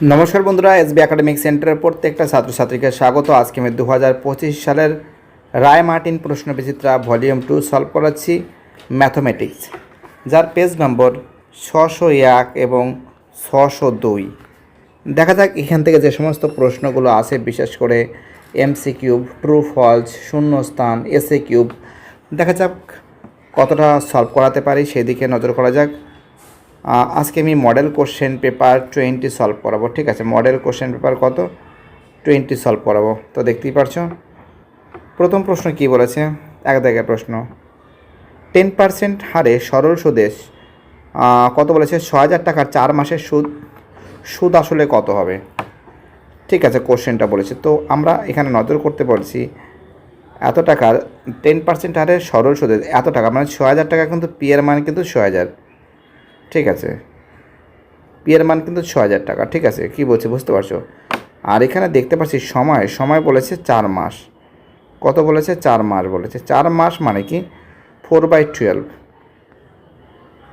নমস্কার বন্ধুরা SB academic সেন্টারের প্রত্যেকটা ছাত্রছাত্রীকে স্বাগত। আজকে আমি দু হাজার পঁচিশ সালের Ray Martin Prashna Bichitra volume two solve করাচ্ছি ম্যাথমেটিক্স, যার পেজ নম্বর ছশো এক এবং ছশো দুই। দেখা যাক এখান থেকে যে সমস্ত প্রশ্নগুলো আছে বিশেষ করে এমসি কিউব ট্রু, ফলস, শূন্যস্থান এসএ কিউব দেখা যাক কতটা সলভ করাতে পারি, সেদিকে নজর করা যাক। আজকে আমি model question paper twenty solve করাবো ঠিক আছে? মডেল কোশ্চেন পেপার কত? টোয়েন্টি সলভ করাবো তো দেখতেই পারছ? প্রথম প্রশ্ন কি বলেছে? এক জায়গায় প্রশ্ন। টেন পার্সেন্ট হারে সরল সুদেশ কত বলেছে? ছ হাজার টাকার চার মাসের সুদ সুদ আসলে কত হবে? ঠিক আছে কোশ্চেনটা বলেছে। তো আমরা এখানে নজর করতে পারছি এত টাকার টেন পার্সেন্ট হারে সরল সুদে এত টাকা মানে ছ হাজার টাকা কিন্তু পি এর মান কিন্তু ছ হাজার। ঠিক আছে। পি এর মান কিন্তু ছ হাজার টাকা, ঠিক আছে, কি বলছে বুঝতে পারছ? আর এখানে দেখতে পাচ্ছি সময় সময় বলেছে চার মাস। কত বলেছে? চার মাস বলেছে। চার মাস মানে কি? ফোর বাই টুয়েলভ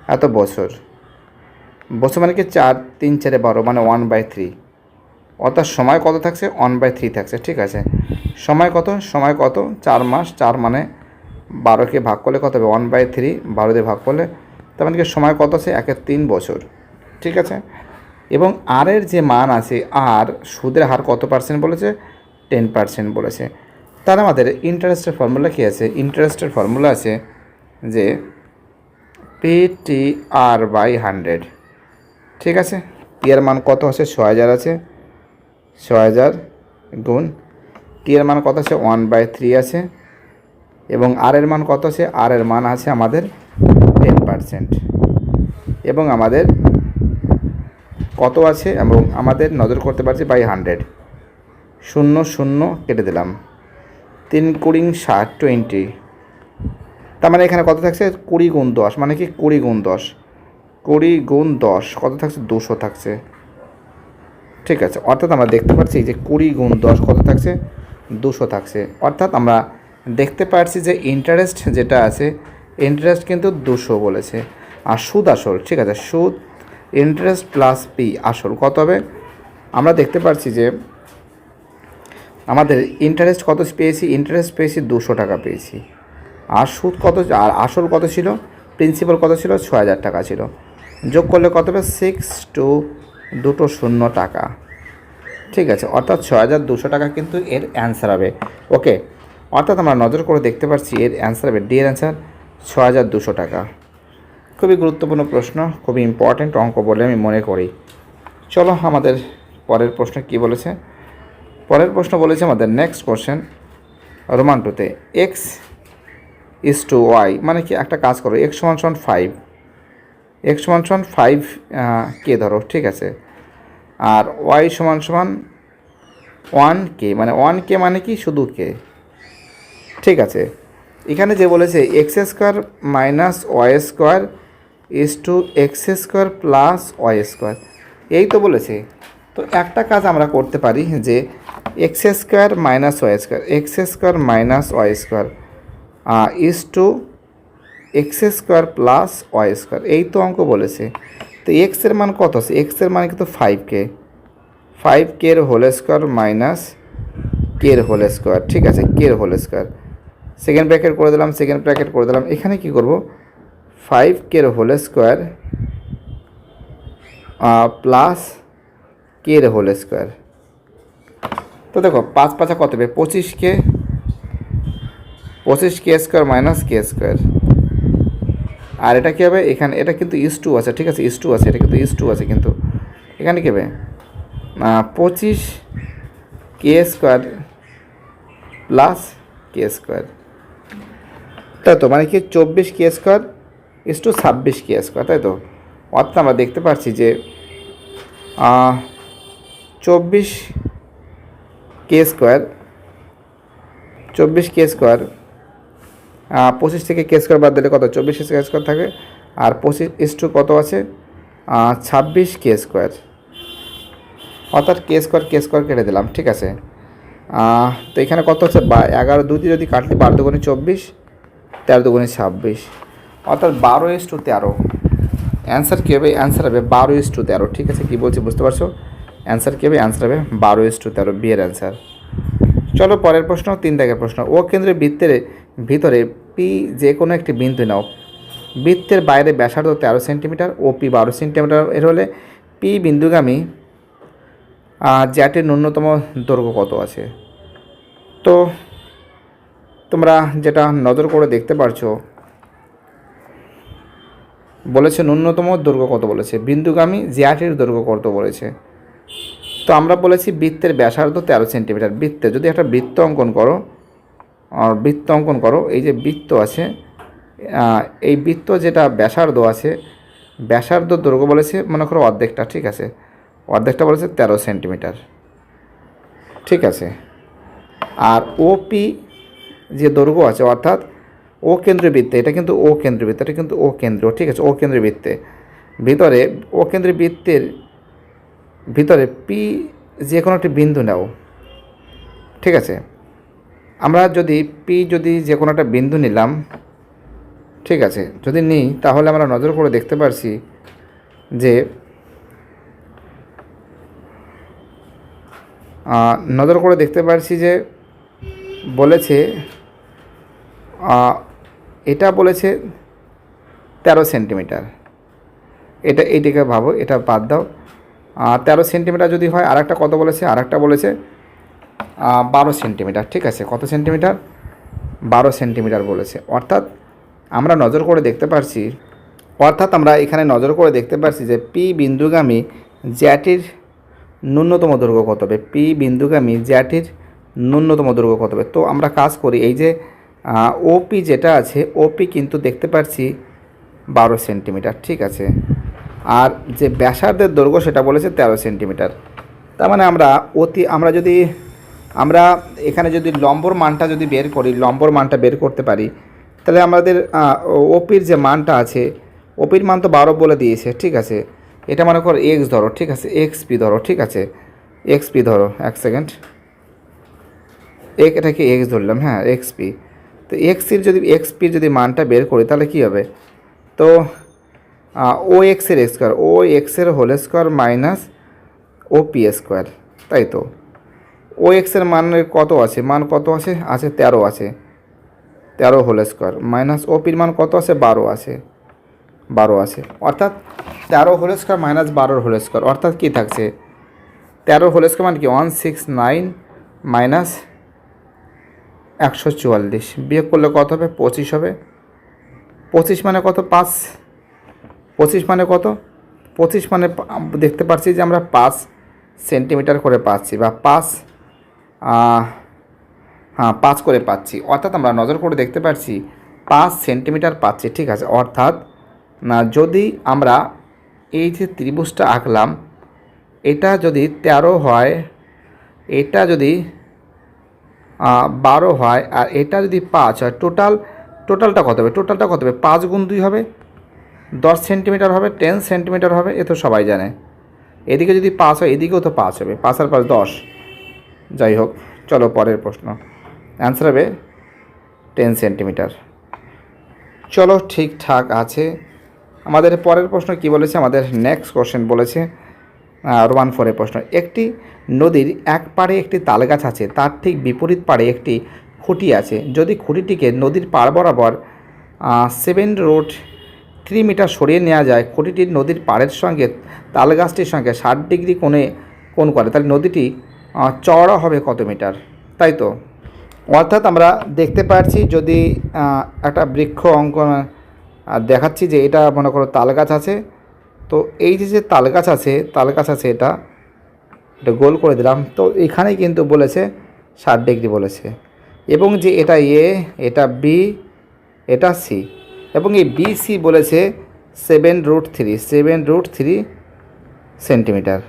এত বছর। বছর মানে কি? চার, তিন, চারে বারো মানে ওয়ান বাই থ্রি অর্থাৎ সময় কত থাকছে? ওয়ান বাই থ্রি থাকছে, ঠিক আছে। সময় কত? সময় কত? চার মাস। চার মানে বারোকে ভাগ করলে কত হবে? ওয়ান বাই থ্রি বারো দিয়ে ভাগ করলে তার মানে কি সময় কত আছে? একের তিন বছর। ঠিক আছে? এবং আর এর যে মান আছে আর সুদের হার কত পার্সেন্ট বলেছে? টেন পার্সেন্ট বলেছে। তার আমাদের ইন্টারেস্টের ফর্মুলা কী আছে? ইন্টারেস্টের ফর্মুলা আছে যে P T R by hundred ঠিক আছে? এর মান কত আছে? ছ হাজার আছে। ছ হাজার গুণ টি এর মান কত আছে? ওয়ান বাই থ্রি আছে। এবং আর এর মান কত আছে? আর এর মান আছে আমাদের পারসেন্ট। এবং আমাদের কত আছে এবং আমাদের নজর করতে পারছি বাই হান্ড্রেড শূন্য শূন্য কেটে দিলাম। তিন কুড়ি ষাট টোয়েন্টি তার মানে এখানে কত থাকছে? কুড়ি গুণ দশ। মানে কি? কুড়ি গুণ দশ। কুড়ি গুণ দশ। কত থাকছে? দুশো থাকছে। ঠিক আছে। অর্থাৎ আমরা দেখতে পাচ্ছি যে কুড়ি গুণ দশ কত থাকছে? দুশো থাকছে। অর্থাৎ আমরা দেখতে পাচ্ছি যে ইন্টারেস্ট যেটা আছে ইন্টারেস্ট কিন্তু দুশো বলেছে। আর সুদ আসল, ঠিক আছে? সুদ ইন্টারেস্ট প্লাস পি আসল। কত হবে? আমরা দেখতে পাচ্ছি যে আমাদের ইন্টারেস্ট কত পেয়েছি? ইন্টারেস্ট পেয়েছি দুশো টাকা পেয়েছি। আর সুদ কত, আর আসল কত ছিল? প্রিন্সিপাল কত ছিল? ছ হাজার টাকা ছিল। যোগ করলে কত হবে? সিক্স টু দুটো শূন্য টাকা। ঠিক আছে? অর্থাৎ ছ হাজার দুশো টাকা কিন্তু এর অ্যান্সার হবে। ওকে অর্থাৎ আমরা নজর করে দেখতে পাচ্ছি এর অ্যান্সার হবে। ডি এর অ্যান্সার ছ হাজার দুশো টাকা। খুবই গুরুত্বপূর্ণ প্রশ্ন, খুবই ইম্পর্ট্যান্ট অঙ্ক বলে আমি মনে করি। চলো আমাদের পরের প্রশ্ন কি বলেছে? পরের প্রশ্ন বলেছে আমাদের নেক্সট কোশ্চেন রোমান টুতে এক্স ইস টু ওয়াই মানে কি একটা কাজ করো এক্স সমান সমান ফাইভ এক্স সমান সমান ফাইভ কে ধরো, ঠিক আছে। আর ওয়াই সমান সমান ওয়ান কে মানে ওয়ান কে মানে কি শুধু কে? ঠিক আছে। এখানে যে বলেছে X square minus Y square is to X square plus Y square এই তো বলেছে। তো একটা কাজ আমরা করতে পারি যে X square minus Y square X square minus Y square is to X square plus Y square এই তো অঙ্ক বলেছে। তো এক্সের মান কত আছে? এক্সের মান কিন্তু ফাইভ কে ফাইভ কের হোল স্কোয়ার মাইনাস কের হোল স্কোয়ার ঠিক আছে? কের হোল স্কোয়ার সেকেন্ড ব্র্যাকেট করে দিলাম সেকেন্ড ব্র্যাকেট করে দিলাম। এখানে কি করব? ফাইভ কের হোল স্কোয়ার প্লাস কের হোল স্কোয়ার তো দেখো, পাঁচ পাঁচা কত হবে? পঁচিশ কে পঁচিশ K square minus K square আর এটা কী হবে? এখানে, এটা কিন্তু ইস টু আছে, ঠিক আছে? ইস টু আছে, এটা কিন্তু ইস টু আছে কিন্তু। এখানে কী হবে? পঁচিশ K square plus K square তাই তো? মানে কি চব্বিশ কে স্কোয়ার ইস টু ছাব্বিশ কে স্কোয়ার, তাই তো? অর্থাৎ আমরা দেখতে পাচ্ছি যে চব্বিশ কে স্কোয়ার, চব্বিশ কে স্কোয়ার পঁচিশ থেকে কে স্কোয়ার বাদ দিলে কত? চব্বিশ কে স্কোয়ার থাকে, আর পঁচিশ ইস টু কত আছে? ছাব্বিশ কে স্কোয়ার। অর্থাৎ কে স্কোয়ার কে স্কোয়ার কেটে দিলাম, ঠিক আছে? তো এখানে কত হচ্ছে? বা, এগারো দিয়ে যদি কাটলি বারো দুগুণে চব্বিশ তেরো দুগুণে ছাব্বিশ। অর্থাৎ বারো ইস টু তেরো। অ্যান্সার কী হবে? অ্যান্সার হবে বারো ইস টু তেরো। ঠিক আছে, কী বলছি বুঝতে পারছ? অ্যান্সার কী হবে? অ্যান্সার হবে বারো ইস টু তেরো বিয়ের অ্যান্সার চলো পরের প্রশ্ন, তিন দাগের প্রশ্ন। ও কেন্দ্রের বৃত্তের ভিতরে পি যে কোনো একটি বিন্দু নাও। বৃত্তের বাইরে ব্যাসার্ধ তেরো সেন্টিমিটার ও পি বারো সেন্টিমিটার এর হলে পি বিন্দুগামী জ্যাটের ন্যূনতম দৈর্ঘ্য কত আছে? তো তোমরা যেটা নজর করে দেখতে পারছ বলেছে ন্যূনতম দৈর্ঘ্য কত বলেছে? বিন্দুগামী জ্যাটের দৈর্ঘ্য কত বলেছে? তো আমরা বলেছি বৃত্তের ব্যাসার্ধ তেরো সেন্টিমিটার। বৃত্তে যদি একটা বৃত্ত অঙ্কন করো, আর বৃত্ত অঙ্কন করো, এই যে বৃত্ত আছে এই বৃত্ত যেটা ব্যাসার্ধ আছে, ব্যাসার্ধ দৈর্ঘ্য বলেছে, মনে করো অর্ধেকটা, ঠিক আছে? অর্ধেকটা বলেছে তেরো সেন্টিমিটার। ঠিক আছে? আর ওপি যে দৈর্ঘ্য আছে, অর্থাৎ ও কেন্দ্রীয় বৃত্তে এটা কিন্তু ও কেন্দ্রীয় বৃত্ত এটা কিন্তু ও কেন্দ্র ঠিক আছে ও কেন্দ্রীয় বৃত্তে ভিতরে ও কেন্দ্রীয় বৃত্তের ভিতরে পি যে কোনো একটি বিন্দু নাও, ঠিক আছে? আমরা যদি পি যদি যে কোনো একটা বিন্দু নিলাম, ঠিক আছে, যদি নিই, তাহলে আমরা নজর করে দেখতে পারছি যে নজর করে দেখতে পারছি যে বলেছে এটা বলেছে তেরো সেন্টিমিটার। এটা এইটিকে ভাবো, এটা বাদ দাও। তেরো সেন্টিমিটার যদি হয় আর কত বলেছে? আর বলেছে বারো সেন্টিমিটার, ঠিক আছে? কত সেন্টিমিটার? বারো সেন্টিমিটার বলেছে। অর্থাৎ আমরা নজর করে দেখতে পারছি, অর্থাৎ আমরা এখানে নজর করে দেখতে পারছি যে পি বিন্দুগামী জ্যাটির ন্যূনতম দৈর্ঘ্য কত হবে? পি বিন্দুগামী জ্যাটির ন্যূনতম দৈর্ঘ্য কত হবে? তো আমরা কাজ করি এই যে ওপি যেটা আছে ওপি কিন্তু দেখতে পাচ্ছি বারো সেন্টিমিটার, ঠিক আছে? আর যে ব্যাসার্ধের দৈর্ঘ্য সেটা বলেছে তেরো সেন্টিমিটার। তার মানে আমরা অতি, আমরা যদি, আমরা এখানে যদি লম্বর মানটা যদি বের করি, লম্বর মানটা বের করতে পারি, তাহলে আমাদের ওপির যে মানটা আছে ওপির মান তো বারো বলে দিয়েছে, ঠিক আছে? এটা মনে করো এক্স ধরো, ঠিক আছে? এক্স পি ধরো, ঠিক আছে? এক্স পি ধরো, এক সেকেন্ড। এক এটাকে এক্স ধরলাম? হ্যাঁ এক্স পি তো এক্সির যদি এক্স পির যদি মানটা বের করি, তাহলে কী হবে? তো ও এক্সের স্কোয়ার ও এক্সের whole square minus O P square তাই তো? ও এক্সের মানের কত আছে? মান কত আছে? আছে তেরো আছে। তেরো হোল স্কোয়ার মাইনাস ও পির মান কত আছে? বারো আছে। বারো আছে। অর্থাৎ তেরো হোল স্কোয়ার মাইনাস বারোর হোল স্কোয়ার অর্থাৎ কী থাকছে? তেরো হোল স্কোয়ার মানে কি? ওয়ান সিক্স নাইন মাইনাস একশো চুয়াল্লিশ। বিয়োগ করলে কত হবে? পঁচিশ হবে। পঁচিশ মানে কত? পাঁচ। পঁচিশ মানে কত? পঁচিশ মানে দেখতে পাচ্ছি যে আমরা পাঁচ সেন্টিমিটার করে পাচ্ছি বা পাঁচ হ্যাঁ পাঁচ করে পাচ্ছি। অর্থাৎ আমরা নজর করে দেখতে পাচ্ছি পাঁচ সেন্টিমিটার পাচ্ছি, ঠিক আছে? অর্থাৎ, না, যদি আমরা এই যে ত্রিভুজটা আঁকলাম, এটা যদি তেরো হয়, এটা যদি বারো হয়, আর এটা যদি পাঁচ হয় টোটাল টোটালটা কত হবে? টোটালটা কত হবে? পাঁচ গুণ দুই হবে, দশ সেন্টিমিটার হবে টেন সেন্টিমিটার হবে, এ তো সবাই জানে। এদিকে যদি পাঁচ হয়, এদিকেও তো পাঁচ হবে, পাঁচ আর পাঁচ দশ। যাই হোক, চলো পরের প্রশ্ন। অ্যান্সার হবে টেন সেন্টিমিটার চলো, ঠিকঠাক আছে। আমাদের পরের প্রশ্ন কি বলেছে? আমাদের নেক্সট কোশ্চেন বলেছে রোমান ফোরের প্রশ্ন। একটি নদীর এক পাড়ে একটি তালগাছ আছে, তার ঠিক বিপরীত পাড়ে একটি খুঁটি আছে। যদি খুঁটিটিকে নদীর পাড় বরাবর সেভেন রোড থ্রি মিটার সরিয়ে নেওয়া যায়, খুঁটিটি নদীর পাড়ের সঙ্গে তালগাছটির সঙ্গে ষাট ডিগ্রি কোণে কোণ করে, তাহলে নদীটি চওড়া হবে কত মিটার? তাই তো? অর্থাৎ আমরা দেখতে পাচ্ছি যদি একটা বৃক্ষ অঙ্কন দেখাচ্ছি যে এটা মনে করো তালগাছ আছে। তো এই যে যে তালগাছ আছে তালগাছ আছে এটা এটা গোল করে দিলাম। তো এখানেই কিন্তু বলেছে, ষাট ডিগ্রি বলেছে। এবং যে এটা এ, এটা বি, এটা সি। এবং এই বি, সি বলেছে seven root three, seven root three centimetre.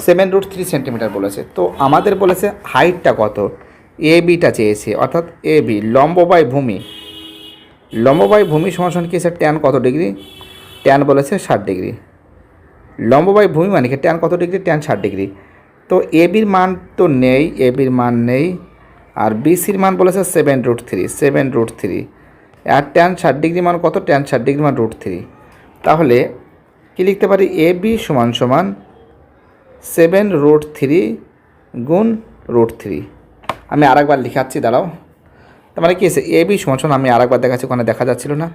Seven root three centimetre বলেছে। তো আমাদের বলেছে হাইটটা কত? এ বিটা চেয়েছে, অর্থাৎ এ বি, লম্ব বাই ভূমি। লম্ব বাই ভূমি সমান কি স্যার ট্যান কত ডিগ্রি? ট্যান বলেছে ষাট ডিগ্রি। লম্ব বাই ভূমি মানে কি? ট্যান কত ডিগ্রি? ট্যান ষাট ডিগ্রি। তো এ বির মান তো নেই এ বির মান নেই, আর বিসির মান বলেছে seven root three seven root three আর ট্যান ষাট ডিগ্রি মান কত? ট্যান ষাট ডিগ্রি মান রুট থ্রি তাহলে কি লিখতে পারি? এ বি সমান সমান সেভেন রুট থ্রি গুণ রুট থ্রি আমি আরেকবার লিখাচ্ছি, দাঁড়াও। তার মানে কি আছে এ বি সমান সমান, আমি আরেকবার দেখাচ্ছি, ওখানে দেখা যাচ্ছিল না।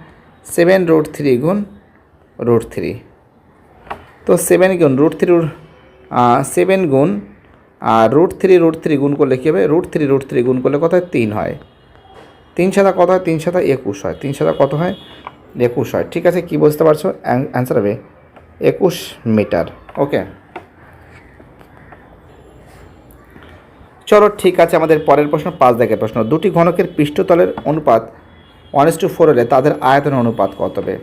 সেভেন রুট থ্রি গুণ রুট থ্রি তো সেভেন গুণ রুট থ্রি সেভেন গুণ আর রুট থ্রি রুট থ্রি গুণ করলে কী হবে? রুট থ্রি রুট থ্রি গুণ করলে কত হয়? তিন হয়। তিন সাদা কত হয়? তিন সাদা একুশ হয়। তিন সাদা কত হয়? একুশ হয়। ঠিক আছে, কি বুঝতে পারছ? অ্যান্সার হবে একুশ মিটার। ওকে? চলো, ঠিক আছে, আমাদের পরের প্রশ্ন, পাঁচ দাগের প্রশ্ন। দুটি ঘনকের পৃষ্ঠতলের অনুপাত ওয়ান টু ফোর হলে তাদের আয়তনের অনুপাত কত হবে?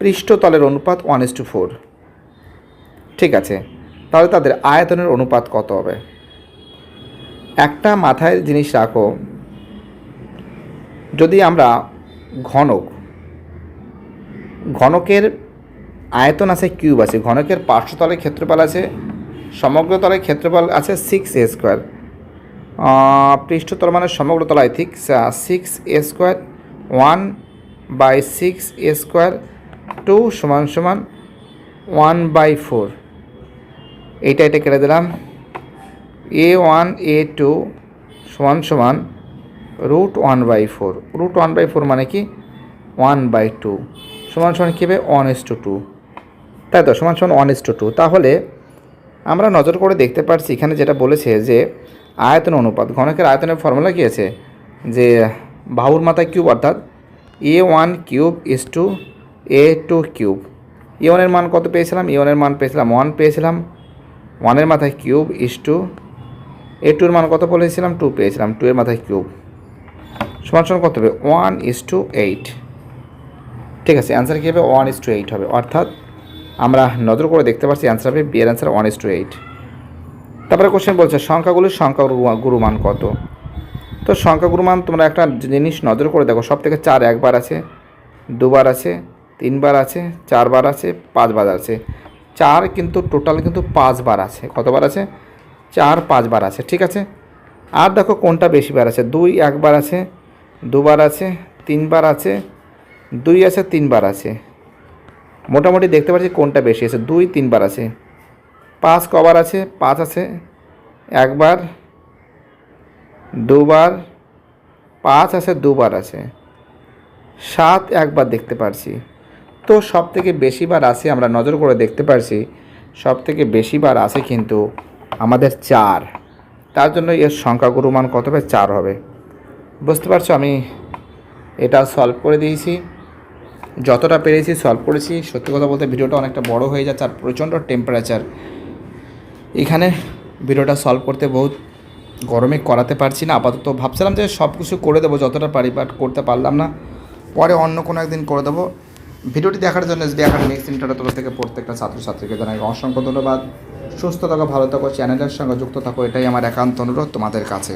পৃষ্ঠতলের অনুপাত ওয়ান টু ফোর ঠিক আছে, তাহলে তাদের আয়তনের অনুপাত কত হবে? একটা মাথায় জিনিস রাখো, যদি আমরা ঘনক, ঘনকের আয়তন আছে কিউব আছে, ঘনকের পার্শ্বতলের ক্ষেত্রফল আছে সমগ্র তলের ক্ষেত্রফল আছে সিক্স এ স্কোয়ার পৃষ্ঠতল মানে সমগ্র তল I think six A square one by six A square two সমান সমান ওয়ান বাই ফোর এইটা এটা কেটে দিলাম। এ ওয়ান এ টু সমান সমান root one by four root one by four মানে কি? ওয়ান বাই টু সমান সমান কী হবে? ওয়ান ইস টু টু তাই তো? সমান সমান ওয়ান ইস টু টু তাহলে আমরা নজর করে দেখতে পারছি, এখানে যেটা বলেছে যে আয়তন অনুপাত, ঘনকের আয়তনের ফর্মুলা কী আছে? যে বাহুর মাথায় কিউব অর্থাৎ A one cube is to A two cube A মান কত পেয়েছিলাম? এ মান পেয়েছিলাম ওয়ান পেয়েছিলাম। ওয়ানের মাথায় কিউব ইস টু এ টুর মান কত বলেছিলাম? টু পেয়েছিলাম। টু এর মাথায় কিউব। সমান সমান কত হবে? ওয়ান ইস টু এইট ঠিক আছে অ্যান্সার কী হবে? ওয়ান ইস টু এইট হবে। অর্থাৎ আমরা নজর করে দেখতে পাচ্ছি অ্যান্সার হবে বিয়ের answer one is to eight তারপরে কোশ্চেন বলছে, সংখ্যাগুলির সংখ্যা গুরু- গুরুমান কত? তো সংখ্যা গুরুমান তোমরা একটা জিনিস নজর করে দেখো। সব থেকে চার একবার আছে, দুবার আছে, তিনবার আছে, চারবার আছে, পাঁচবার আছে। চার কিন্তু টোটাল কিন্তু পাঁচবার আছে। কতবার আছে? চার, পাঁচবার আছে, ঠিক আছে? আর দেখো কোনটা বেশিবার আছে? দুই, একবার আছে, দুবার আছে, তিনবার আছে, দুই আছে, তিনবার আছে। মোটামুটি দেখতে পাচ্ছি কোনটা বেশি আছে? দুই, তিনবার আছে। পাঁচ কবার আছে? পাঁচ আছে। একবার, দুবার, পাঁচ আছে, দুবার আছে। সাত একবার দেখতে পারছি। তো সব থেকে বেশিবার আসে আমরা নজর করে দেখতে পারছি সব থেকে বেশিবার আসে কিন্তু আমাদের চার। তার জন্য এর সংখ্যাগুরু মান কত হবে? চার হবে। বুঝতে পারছ? আমি এটা সলভ করে দিয়েছি। যতটা পেরেছি সলভ করেছি। সত্যি কথা বলতে ভিডিওটা অনেকটা বড় হয়ে যাচ্ছে আর প্রচণ্ড টেম্পারেচার এখানে ভিডিওটা সলভ করতে বহুত গরমে করাতে পারছি না। আপাতত ভাবছিলাম যে সব কিছু করে দেবো, যতটা পারি বাট করতে পারলাম না। পরে অন্য কোনো একদিন করে দেবো। ভিডিওটি দেখার জন্য এসডি একাডেমিক সেন্টারের তরফ থেকে প্রত্যেকটা ছাত্রছাত্রীকে জানাই অসংখ্য ধন্যবাদ। সুস্থ থাকো, ভালো থাকো চ্যানেলের সঙ্গে যুক্ত থাকো, এটাই আমার একান্ত অনুরোধ তোমাদের কাছে।